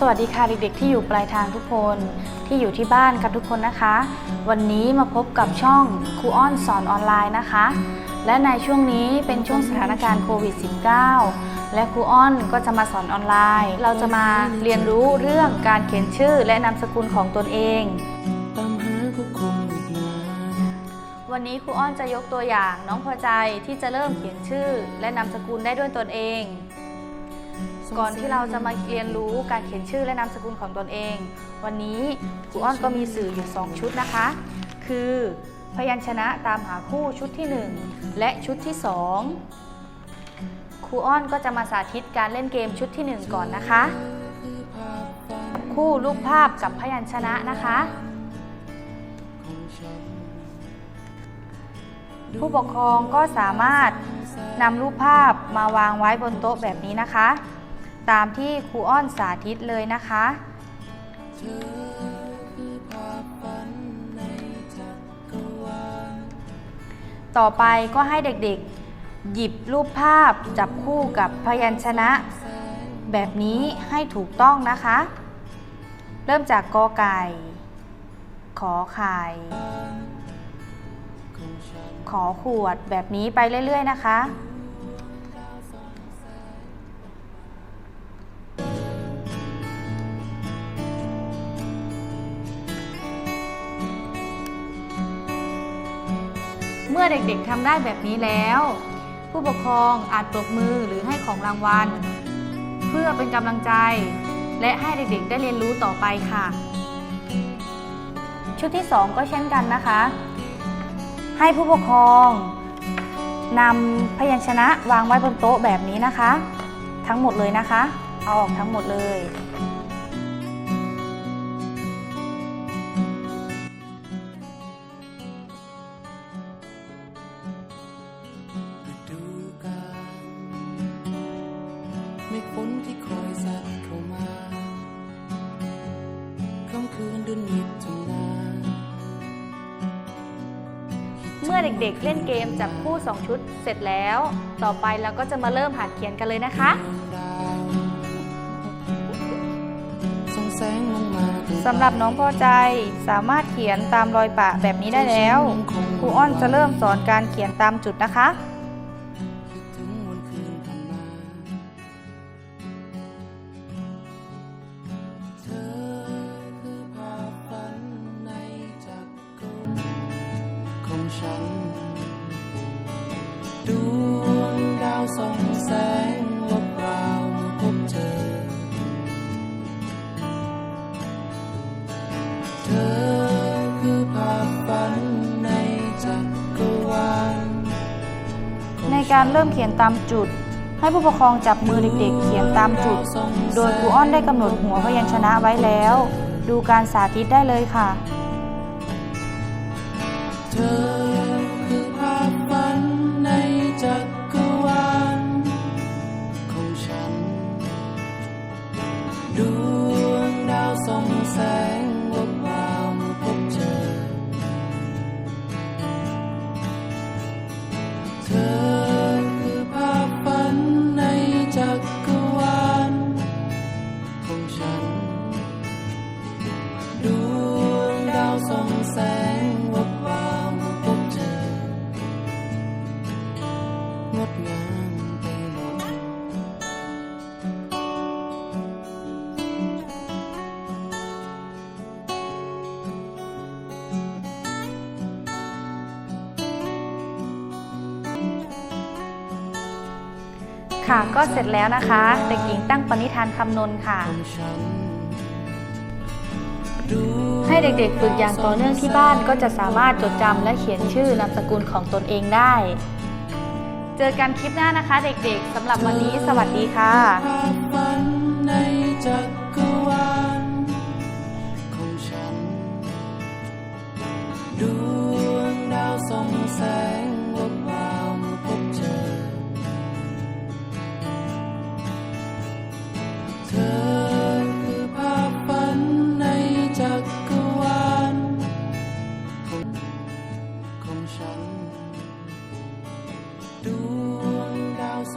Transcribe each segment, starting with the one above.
สวัสดีค่ะเด็กๆ ที่อยู่ปลายทางทุกคนที่อยู่ที่บ้านกันทุกคนนะคะ วันนี้มาพบกับช่องครูอ้อนสอนออนไลน์นะคะ และในช่วงนี้เป็นช่วงสถานการณ์โควิด -19 และครูอ้อนก็จะมาสอนออนไลน์ เราจะมาเรียนรู้เรื่องการเขียนชื่อและนามสกุลของตนเอง วันนี้ครูอ้อนจะยกตัวอย่างน้องพอใจที่จะเริ่มเขียนชื่อ และนามสกุลได้ด้วยตนเอง ก่อนที่เราจะมาเรียนรู้การเขียนชื่อและนามสกุลของตนเอง วันนี้ครูอ้อนก็มีสื่ออยู่ 2 ชุดนะคะ คือพยัญชนะตามหาคู่ชุดที่ 1 และชุดที่ 2 ครูอ้อนก็จะมาสาธิตการเล่นเกมชุดที่ 1 ก่อนนะคะ คู่รูปภาพกับพยัญชนะนะคะ ผู้ปกครองก็สามารถนำรูปภาพมาวางไว้บนโต๊ะแบบนี้นะคะ ตามที่ครูอ้อนสาธิตเลยนะคะต่อไปก็ให้เด็กๆ หยิบรูปภาพจับคู่กับพยัญชนะ แบบนี้ให้ถูกต้องนะคะ เริ่มจากกอไก่ ขอไข่ ขอขวดแบบนี้ไปเรื่อยๆนะคะ มื่อเด็กๆทำได้แบบนี้แล้ว ผู้ปกครองอาจปรบมือหรือให้ของรางวัล เพื่อเป็นกำลังใจ และให้เด็กๆ ได้เรียนรู้ต่อไปค่ะ ชุดที่ 2 ก็เช่นกันนะคะ ให้ผู้ปกครองนำพยัญชนะวางไว้บนโต๊ะแบบนี้นะคะ ทั้งหมดเลยนะคะ เอาออกทั้งหมดเลย เมฆฝนที่คอยสัดเข้ามาค่ำคืนเดือนมิถุนา เมื่อเด็กๆ เล่นเกมจับคู่ 2 ชุดเสร็จแล้ว ต่อไปเราก็จะมาเริ่มหัดเขียนกันเลยนะคะดาวส่องแสงลงมาถึงสำหรับน้องพอใจสามารถเขียนตามรอยปะแบบนี้ได้แล้ว ครูอ้อนจะเริ่มสอนการเขียนตามจุดนะคะ ดวงดาวส่องแสงวบวาวเมื่อพบเจอเธอคือภาพฝันในจักรวาลในการเริ่มเขียนตามจุด ให้ผู้ปกครองจับมือเด็กๆ เขียนตามจุด โดยครูอ้อนได้กำหนดหัวพยัญชนะไว้แล้ว ดูการสาธิตได้เลยค่ะ เธอคือ ดวงดาวส่องแสงวับวาวเมื่อพบเจอ เธอคือภาพฝันในจักรวาลของฉัน ดวงดาวส่องแสง ค่ะก็เสร็จแล้วนะคะเด็กหญิงตั้งปณิธานคำนนค่ะ ให้เด็กๆฝึกอย่างต่อเนื่องที่บ้านก็จะสามารถจดจำและเขียนชื่อนามสกุลของตนเองได้ เจอกันคลิปหน้านะคะเด็กๆสำหรับวันนี้สวัสดีค่ะ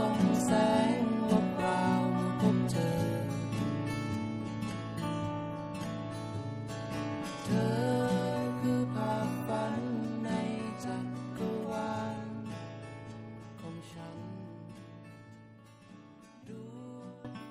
ส่องแสงวับวามพบเธอ เธอ